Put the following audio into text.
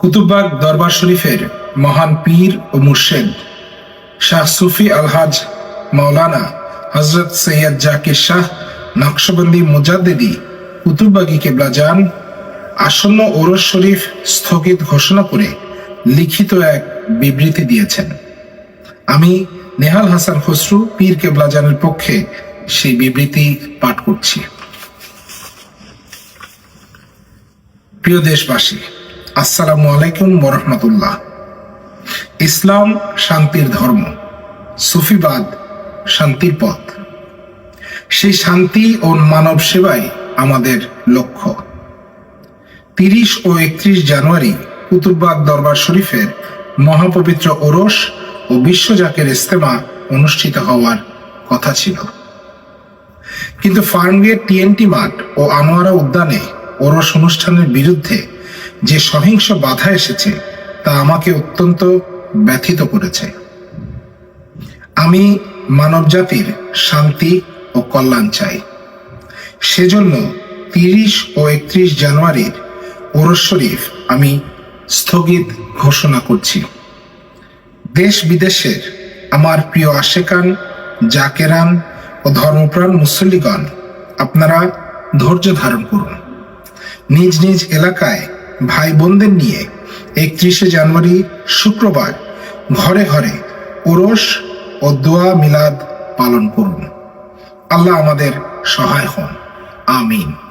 কুতুববাগ দরবার শরীফের মহান পীর ও মুর্শেদ শাহ সুফি আলহাজ মাওলানা হজরত সৈয়দ জাকির শাহ নকশবন্দি মুজাদ্দিদি কুতুববাগি কেবলা যান আসন্ন ওরস শরীফ স্থগিত ঘোষণা করে লিখিত এক বিবৃতি দিয়েছেন। আমি নেহাল হাসান খসরু পীর কেবলাজানের পক্ষে সেই বিবৃতি পাঠ করছি। প্রিয় দেশবাসী আসসালামু আলাইকুম ওরহমতুল্লাহ। ইসলাম শান্তির ধর্ম, সুফিবাদ শান্তির পথ। সেই শান্তি ও মানব সেবাই আমাদের লক্ষ্য। তিরিশ ও একত্রিশ জানুয়ারি কুতুববাগ দরবার শরীফের মহাপবিত্র ওরস ও বিশ্বজাকের ইস্তেমা অনুষ্ঠিত হওয়ার কথা ছিল। কিন্তু ফার্মগেট টিএনটি মাঠ ও আনোয়ারা উদ্যানে ওরস অনুষ্ঠানের বিরুদ্ধে যে সহিংস বাধা এসেছে তা আমাকে অত্যন্ত ব্যথিত করেছে। আমি মানবজাতির শান্তি ও কল্যাণ চাই। সেজন্য তিরিশ ও একত্রিশ জানুয়ারির ওরস শরীফ আমি স্থগিত ঘোষণা করছি। দেশ বিদেশের আমার প্রিয় আশেকান, জাকেরান ও ধর্মপ্রাণ মুসল্লিগণ, আপনারা ধৈর্য ধারণ করুন। নিজ নিজ এলাকায় ভাই বোনদের নিয়ে একত্রিশে জানুয়ারি শুক্রবার ঘরে ঘরে ওরস ও দোয়া মিলাদ পালন করুন। আল্লাহ আমাদের সহায় হন। আমিন।